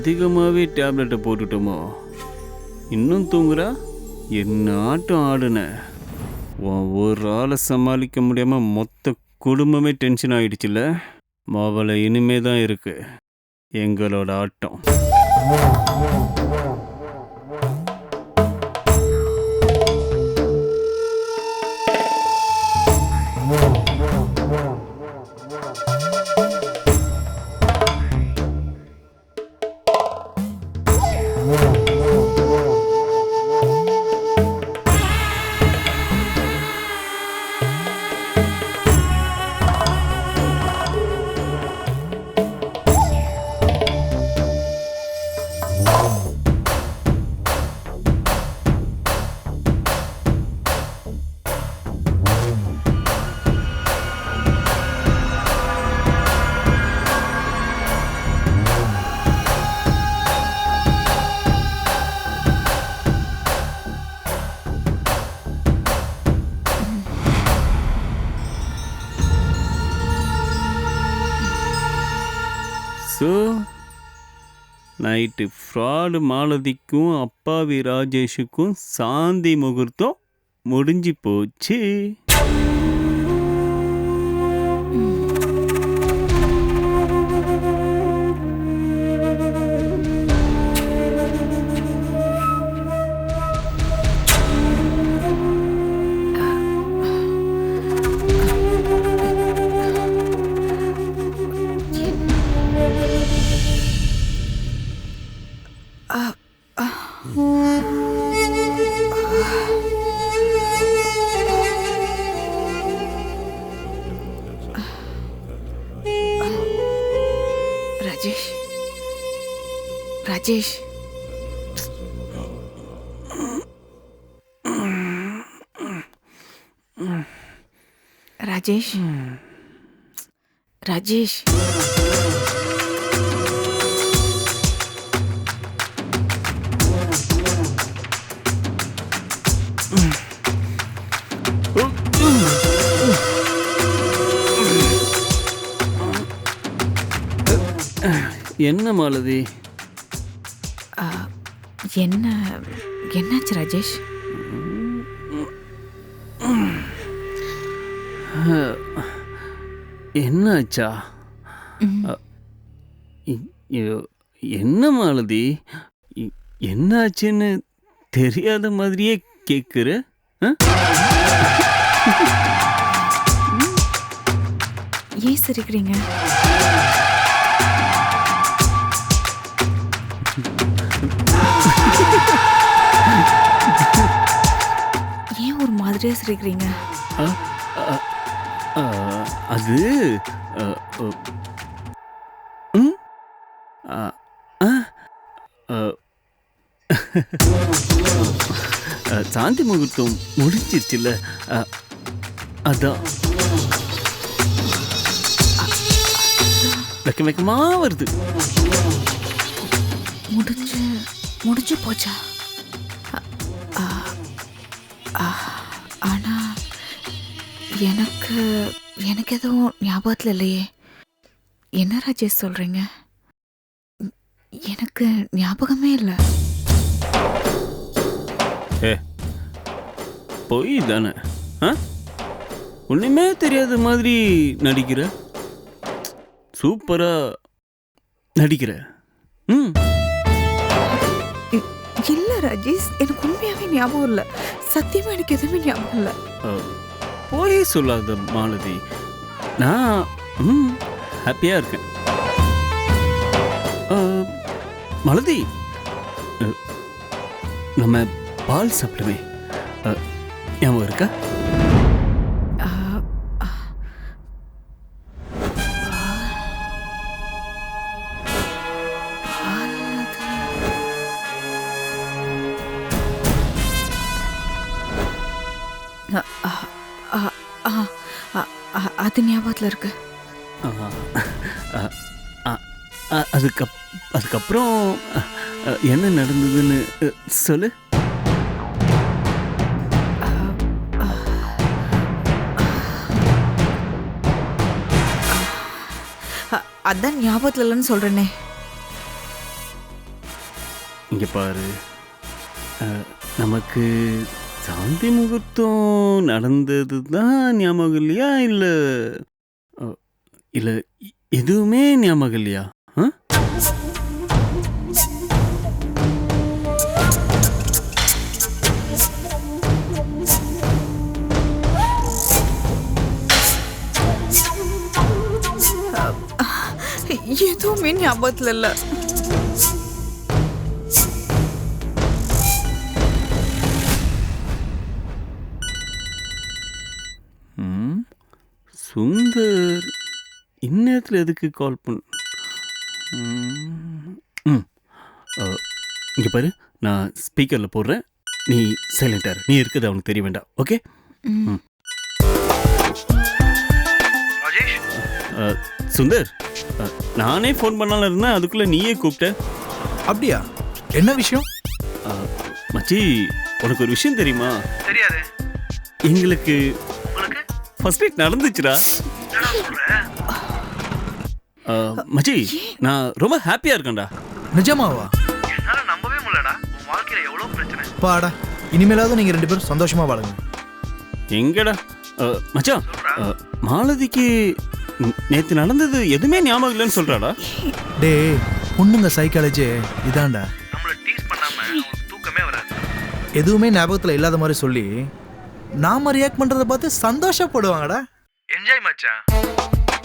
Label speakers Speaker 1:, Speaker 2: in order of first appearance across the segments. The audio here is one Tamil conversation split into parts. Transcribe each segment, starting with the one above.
Speaker 1: அதிகமாகவே டேப்லெட்டை போட்டுட்டோமோ? இன்னும் தூங்குறா? என்ன ஆட்டம் ஆடுன? ஒரு ஆளை சமாளிக்க முடியாமல் மொத்த குடும்பமே டென்ஷன் ஆயிடுச்சுல? மாவளை இனிமே தான் இருக்குது எங்களோட ஆட்டம். நைட்டு ஃப்ராடு மாலதிக்கும் அப்பாவி ராஜேஷுக்கும் சாந்தி முகூர்த்தம் முடிஞ்சு போச்சு.
Speaker 2: ராஜேஷ். ராஜேஷ்.
Speaker 1: என்ன மாலதி?
Speaker 2: என்ன என்னாச்சு ராஜேஷ்?
Speaker 1: இ- ஐயோ, என்ன மாலதி? இ- என்னாச்சுன்னு தெரியாத மாதிரியே கேட்குற
Speaker 2: ஏன் சிரிக்கிறீங்க? ஏன் ஒரு மாதிரியா சிரிக்கிறீங்க?
Speaker 1: இது சாந்தி முகூர்த்தம் முடிஞ்சிருச்சுல்ல. அதான். வெக்க வெக்கமா வருது.
Speaker 2: முடிஞ்சு முடிஞ்சு போச்சா? ஆனா எனக்கு எனக்கு எதுவும் ஞாபகத்தில் இல்லையே. என்ன ராஜேஷ் சொல்றீங்க? ம், எனக்கு ஞாபகமே இல்லை.
Speaker 1: பொய் தானே? ஆ? ஒன்றுமே தெரியாத மாதிரி நடிக்கிற? சூப்பரா நடிக்கிற? ம்.
Speaker 2: இல்லை ராஜேஷ் எனக்கு உண்மையாவே ஞாபகம் இல்லை. சத்தியமா எனக்கு எதுவுமே ஞாபகம் இல்லை.
Speaker 1: போய் சொல்லாத மாலதி. நான் ம் ஹாப்பியாக இருக்கேன். மாலதி நம்ம பால் சாப்பிடுவே ஞாபகம் இருக்கா?
Speaker 2: அது ஞாபகத்தில் இருக்கு.
Speaker 1: ஆ, அ, அ, அ, அதுக்கப் அதுக்கப்புறம் என்ன நடந்ததுன்னு சொல்லு.
Speaker 2: அதான் ஞாபகத்தில் இல்லைன்னு சொல்றேனே.
Speaker 1: இங்கே பாரு. நமக்கு சாந்தி முகூர்த்தம் நடந்தது தான் ஞாபகம் இல்லையா இல்லை இல்லை எதுவுமே ஞாபகம் இல்லையா?
Speaker 2: எதுவுமே ஞாபகத்துல இல்ல.
Speaker 1: சுந்தர். இந்நேரத்தில் எதுக்கு கால் பண்ண ம், இங்கே பாரு நான் ஸ்பீக்கரில் போடுறேன். நீ சைலண்டாக நீ இருக்குது அவனுக்கு தெரிய வேண்டாம். ஓகே
Speaker 2: ம்.
Speaker 1: சுந்தர் நானே ஃபோன் பண்ணாலும் இருந்தேன். அதுக்குள்ளே நீயே கூப்பிட்ட.
Speaker 3: அப்படியா? என்ன விஷயம்?
Speaker 1: மச்சி உனக்கு ஒரு விஷயம் தெரியுமா?
Speaker 3: தெரியாது.
Speaker 1: எங்களுக்கு
Speaker 3: உங்களுக்கு
Speaker 1: ஃபர்ஸ்ட் நைட் நடந்துச்சுடா. மச்சி நான் ரொம்ப ஹாப்பியாக இருக்கேன்டா.
Speaker 3: நிஜமாவா? என்னால நம்பவே முடியலடா. உன் வாழ்க்கையில எவ்வளவு பிரச்சனை? பாடா இனிமேலாவது நீங்க ரெண்டு பேரும் சந்தோஷமா வாழுங்க.
Speaker 1: எங்கடா? மச்சான் மாலதிக்கு நேற்று நடந்தது எதுவுமே ஞாபகம் இல்லைன்னு சொல்கிறாடா
Speaker 3: டேய் பொண்ணுங்க சைக்காலஜி இதான்டா. நம்மள டீஸ் பண்ணாம அவங்களுக்கு தூக்கமே வராது. எதுவுமே ஞாபகத்துல இல்லாத மாதிரி சொல்லி நாம ரியாக்ட் பண்றத பார்த்து சந்தோஷப்படுவாங்கடா. என்ஜாய் மச்சான்.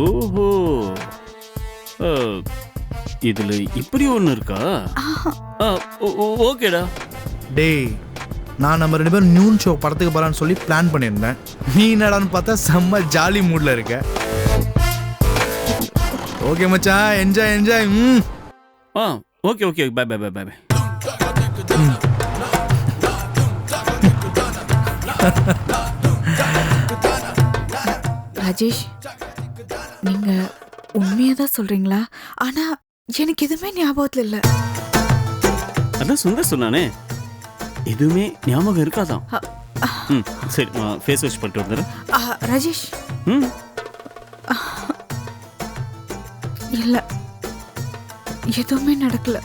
Speaker 1: ஓஹோ. இதுல இப்படி ஒன்று இருக்கா? அஹ், ஓ- ஓ- ஓகேடா.
Speaker 3: டேய் நான் நம்ம ரெண்டு பேரும் நியூன் ஷோ படத்துக்கு போறான்னு சொல்லி பிளான் பண்ணியிருந்தேன். நீ என்னடான்னு பார்த்தா செம்ம ஜாலி மூட்ல இருக்க. ஓகே மச்சான். என்ஜாய் என்ஜாய் ம்.
Speaker 1: ஆ okay okay bye bye bye bye bye
Speaker 2: Rajesh நீங்க உண்மையா தான் சொல்றீங்களா? ஆனா எனக்கு எதுவுமே ஞாபகத்துல இல்ல.
Speaker 1: அதான் சுந்தர் சொன்னானே. எதுவுமே ஞாபகம் இருக்காதான். ம் சரி ஃபேஸ் வாஷ் பண்ணிட்டு வந்துடுறேன்.
Speaker 2: ராஜேஷ்.
Speaker 1: ம்.
Speaker 2: இல்ல. எதுவுமே நடக்கல.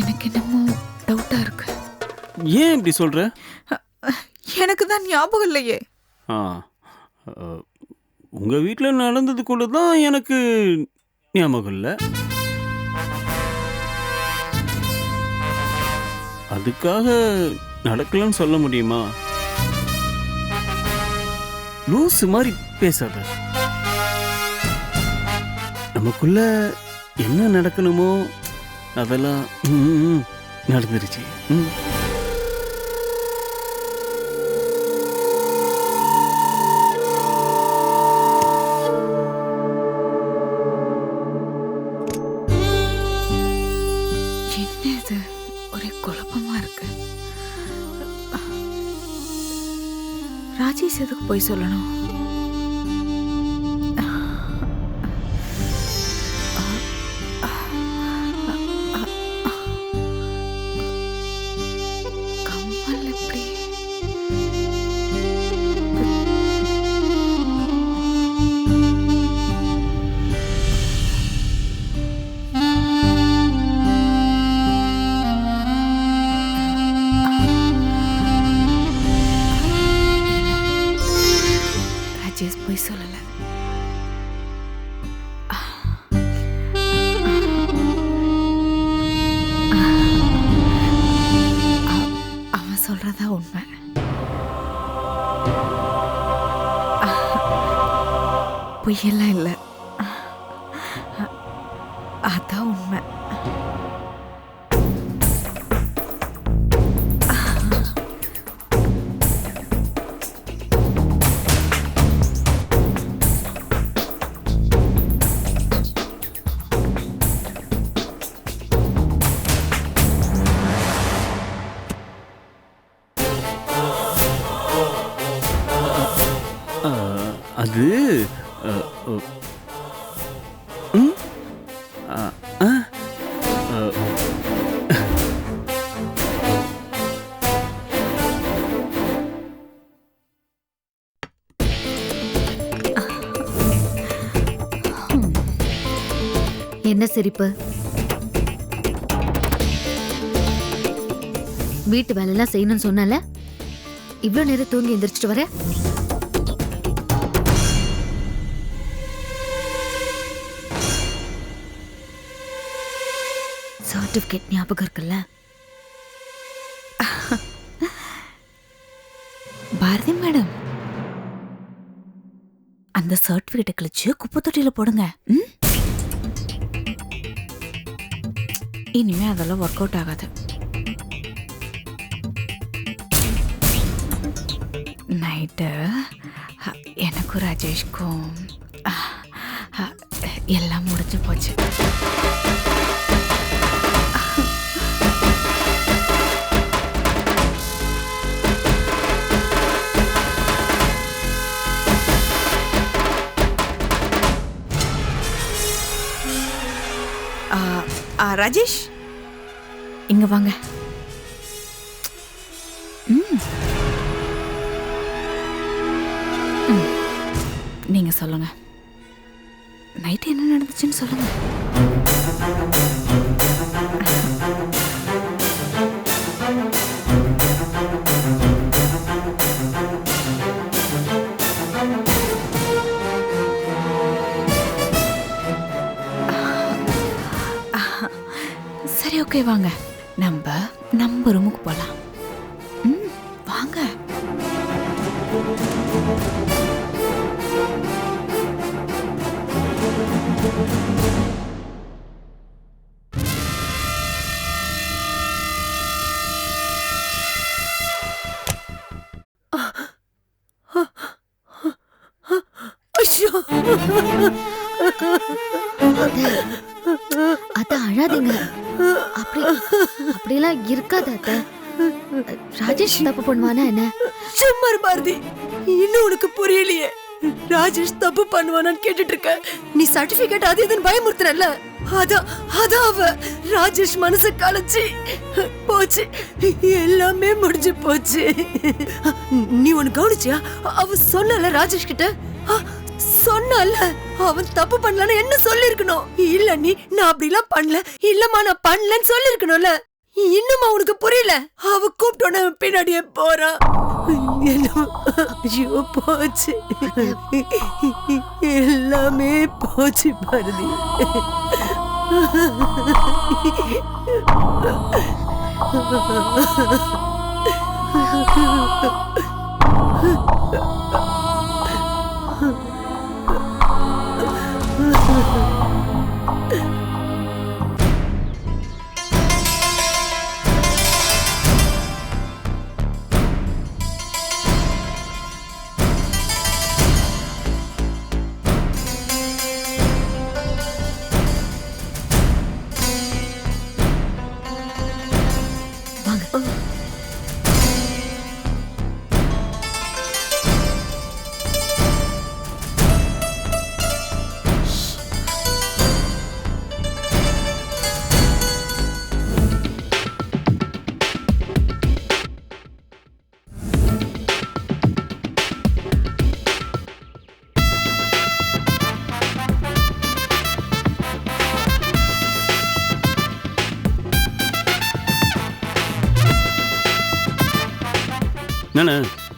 Speaker 2: எனக்கு என்னமோ டவுட்டா இருக்கு.
Speaker 1: ஏன் இப்படி சொல்ற?
Speaker 2: எனக்கு தான் ஞாபகம் இல்லையே.
Speaker 1: ஆ உங்க வீட்டில் நடந்தது கூட தான் எனக்கு ஞாபகம் இல்லை. அதுக்காக நடக்கலன்னு சொல்ல முடியுமா? லூசு மாதிரி பேசாத. நமக்குள்ள என்ன நடக்கணுமோ அதெல்லாம் நடந்துருச்சு. ம்.
Speaker 2: போய் சொல்லணும். பொய்யெல்லாம் இல்லை அதான்
Speaker 4: என்ன சிரிப்பு? வீட்டு வேலைலாம் செய்யணும்னு சொன்னால? இவ்வளோ நேரம் தூங்கி எந்திரிச்சிட்டு வரேன் சர்டிபிகேட் ஞாபகம் இருக்குல்ல?
Speaker 2: பாரதி மேடம். அந்த சர்டிஃபிகேட்டை கழிச்சு குப்பை தொட்டியில போடுங்க. ம்? இனிமே அதெல்லாம் ஒர்க் அவுட் ஆகாது. நைட்டு எனக்கும் ராஜேஷ்க்கும் எல்லாம் முடிஞ்சு போச்சு. ராஜேஷ் இங்க வாங்க ம். ம். நீங்க சொல்லுங்க நைட் என்ன நடந்துச்சுன்னு சொல்லுங்க ஓகே வாங்க. நம்ம நம்ம ரூமுக்கு போகலாம் ம் வாங்க.
Speaker 4: அப்படிலாம் இருக்காது அத்த? ராஜேஷ் தப்பு பண்ணுவானா என்ன?
Speaker 5: சும்மா பாரதி. இன்னும் உனக்கு புரியலையே. ராஜேஷ் தப்பு பண்ணுவானான்னு கேட்டுட்டு இருக்க நீ சர்டிபிகேட் அது இதுன்னு பயமுறுத்துறல்ல? அதான் அதான் அவ. ராஜேஷ் மனசு கலைச்சு போச்சு. எல்லாமே முடிஞ்சு போச்சு. நீ ஒன்னு கவனிச்சியா? அவ சொன்னல ராஜேஷ் கிட்ட? சொன்னால. அவன் தப்பு பண்ணலன்னு என்ன சொல்லிருக்கணும் இல்ல நீ நான் அப்படிலாம் பண்ணல. இல்லம்மா நான் பண்ணலன்னு சொல்லிருக்கணும்ல இன்னும் அவனுக்கு புரியல. அவ கூப்பிட்டோட பின்னாடியே போறான் ஐயோ போச்சு. எல்லாமே போச்சு பாரதி.
Speaker 1: என்னண்ணே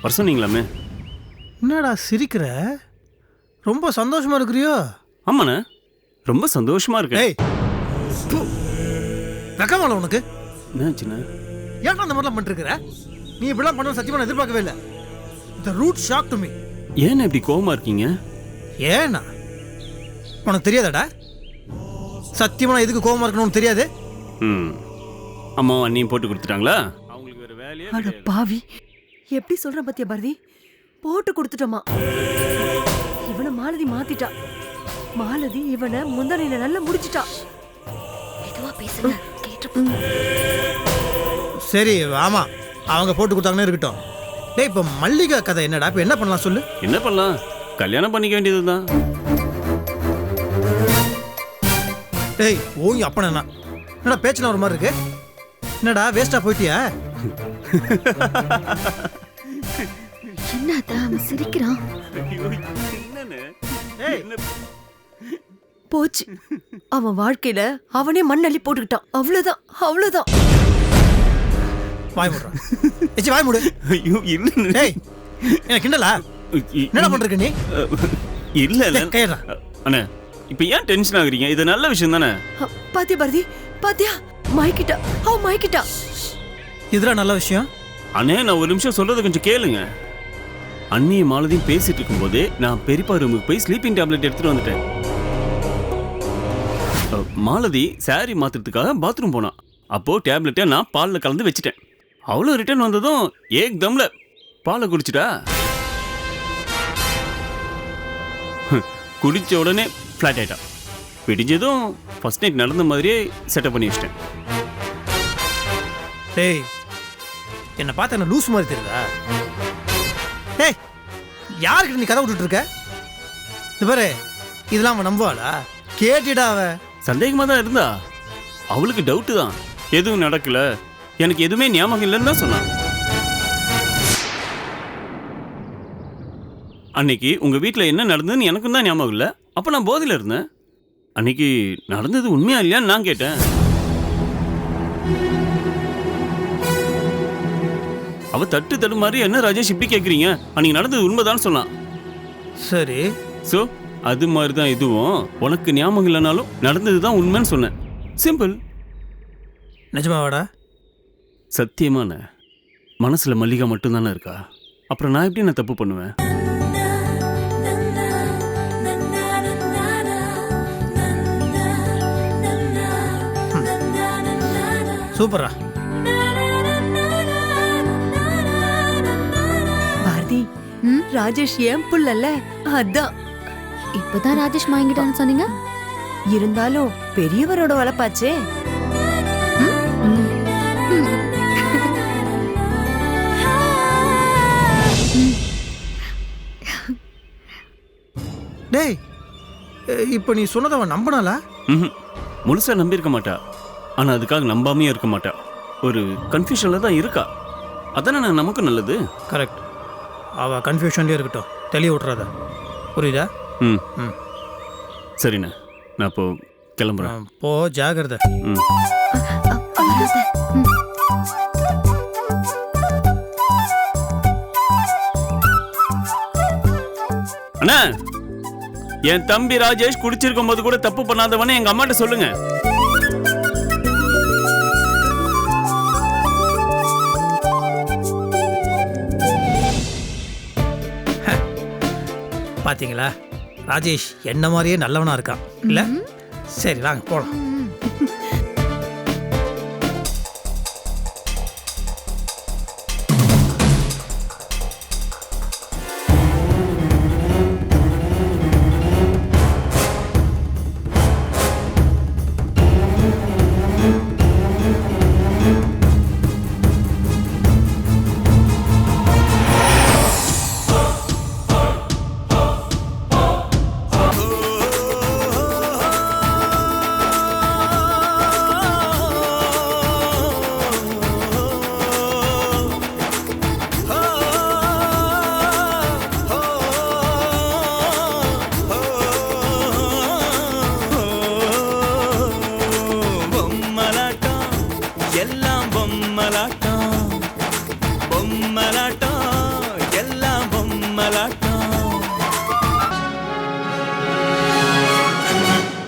Speaker 1: வர சொன்னீங்களாமே?
Speaker 6: என்னடா சிரிக்கிற? ரொம்ப சந்தோஷமா இருக்கிறியோ?
Speaker 1: ஆமாண்ணே. ரொம்ப சந்தோஷமா இருக்கேன்.
Speaker 6: ஏய் வெக்கமால உனக்கு?
Speaker 1: என்னாச்சுண்ணே?
Speaker 6: ஏன்டா அந்த மாதிரிலாம் பண்ணிருக்கிற? நீ இப்படிலாம் பண்ண சத்தியமா நான் எதிர்பார்க்கவே இல்லை. The root shock to me
Speaker 1: ஏண்ணே இப்படி கோவமா இருக்கீங்க?
Speaker 6: ஏன்னா உனக்கு தெரியாதாடா? சத்தியமா நான் எதுக்கு கோவமா இருக்கணும்னு தெரியாது?
Speaker 1: ம். அம்மாவும் அண்ணியும் போட்டு கொடுத்துட்டாங்களா? அவங்களுக்கு வேற வேலையே
Speaker 5: அட. பாவி. எப்படி சொல்ற பத்தியா பாரதி? போட்டு கொடுத்துட்டோமா. இவனை மாலதி மாத்திட்டா. மாலதி இவனை முந்தானையில நல்லா முடிச்சிட்டா.
Speaker 4: மெதுவா பேசுங்க கேட்டு
Speaker 6: சரி ஆமா. அவங்க போட்டு கொடுத்தாங்கன்னு இருக்கட்டும். டேய் இப்போ மல்லிகா கதை என்னடா? இப்போ என்ன பண்ணலாம் சொல்லு?
Speaker 1: என்ன பண்ணலாம்? கல்யாணம் பண்ணிக்க வேண்டியதுதான்.
Speaker 6: டேய் ஓய் அப்பன என்ன? என்னடா பேச்சுலாம் ஒரு மாதிரி இருக்கு? என்னடா வேஸ்டா போயிட்டியா?
Speaker 4: என்ன அத்த அவன் சிரிக்கிறான்
Speaker 5: போச்சு. அவன் வாழ்க்கையில அவனே மண்ணள்ளி போட்டுக்கிட்டான். அவ்வளவுதான் அவ்வளவுதான்.
Speaker 6: வாய் மூடுறா ஏச்சி வாய் மூடு
Speaker 1: ஐயோ இல்ல
Speaker 6: டேய் என்ன கிண்டலா? என்னடா பண்றீங்க நீ?
Speaker 1: இல்ல இல்ல.
Speaker 6: கையடா
Speaker 1: அண்ணே இப்போ ஏன் டென்ஷன் ஆகுறீங்க? இது நல்ல விஷயம் தானே?
Speaker 5: பாத்தியா பாரதி? பாத்தியா? மயக்கிட்டா அவ மயக்கிட்டா
Speaker 6: இதுடா நல்ல விஷயம்?
Speaker 1: அண்ணே நான் ஒரு நிமிஷம் சொல்றதை கொஞ்சம் கேளுங்க. அண்ணிய மாலதியும் பேசிட்டு இருக்கும்போதே நான் பெரியப்பா ரூமுக்கு போய் ஸ்லீப்பிங் டேப்லெட் எடுத்துட்டு வந்துட்டேன். மாலதி saree மாத்துறதுக்காக பாத்ரூம் போனான் அப்போ டேப்லெட்டை நான் பாலில் கலந்து வச்சுட்டேன். அவ்வளோ ரிட்டர்ன் வந்ததும் ஏக் தம்ல பாலை குடிச்சிட்டா? ஹம், குடிச்ச உடனே ஃப்ளாட் ஆயிட்டான் விடிஞ்சதும் ஃபர்ஸ்ட் நைட் நடந்த மாதிரியே செட்டப் பண்ணி வச்சிட்டேன்.
Speaker 6: டேய் என்னை பார்த்த என்ன லூஸ் மாதிரி தெரியுதா? டேய் யாருக்கிட்ட நீ கதை விட்டுட்டு இருக்க? இது பாரு இதெல்லாம் அவன் நம்புவாளா? கேட்டுடா அவ.
Speaker 1: சந்தேகமா தான் இருந்தா. அவளுக்கு டவுட்டு தான். எதுவும் நடக்கல. எனக்கு எதுவுமே ஞாபகம் இல்லைன்னு தான் சொன்னான். அன்னைக்கு உங்கள் வீட்டில் என்ன நடந்ததுன்னு எனக்கும் தான் ஞாபகம் இல்லை. அப்போ நான் போதையில் இருந்தேன். அன்னைக்கு நடந்தது உண்மையா இல்லையான்னு நான் கேட்டேன். அவ தட்டு தடு மாதிரி என்ன ராஜேஷ் இப்படி கேட்குறீங்க அன்னைக்கு நடந்தது உண்மைதான் சொன்னான்.
Speaker 6: சரி.
Speaker 1: ஸோ அது மாதிரி தான் இதுவும் உனக்கு ஞாபகம் இல்லைனாலும் நடந்தது தான் உண்மைன்னு சொன்னேன். சிம்பிள்
Speaker 6: நிஜமாவாடா?
Speaker 1: சத்தியமான. மனசுல மல்லிகா மட்டும்தானே இருக்கா? அப்புறம் நான் எப்படி நான் தப்பு பண்ணுவேன்?
Speaker 6: சூப்பரா
Speaker 5: ராஜேஷ் ஏன் புள்ளல்ல அதான்.
Speaker 4: இப்பதான் ராஜேஷ் வாங்கிட்டான்னு சொன்னீங்க?
Speaker 5: இருந்தாலும் பெரியவரோட வளப்பாச்சே.
Speaker 6: டேய் இப்போ நீ சொன்னதை அவன் நம்பினாளா?
Speaker 1: ம்ஹும். முழுசா நம்பியிருக்க மாட்டா. ஆனா அதுக்காக நம்பாமையே இருக்க மாட்டா. ஒரு கன்ஃபியூஷன்ல தான் இருக்கா. அதானே நான் நமக்கு நல்லது?
Speaker 6: கரெக்ட் அவள் கன்ஃபியூஷன்லேயே இருக்கட்டும். தெளிய விட்றாத புரியுதா?
Speaker 1: ம்.
Speaker 6: ம்.
Speaker 1: சரிண்ணே. நான் இப்போ கிளம்புறேன்.
Speaker 6: போ ஜாகிரதை.
Speaker 1: ம். அண்ணா என் தம்பி ராஜேஷ் குடிச்சிருக்கும் போது கூட தப்பு பண்ணாதவனே எங்க அம்மாட்ட சொல்லுங்க.
Speaker 6: பாத்தீங்களா? ராஜேஷ் என்ன மாதிரியே நல்லவனா இருக்கான். இல்ல? சரி வாங்க போலாம்.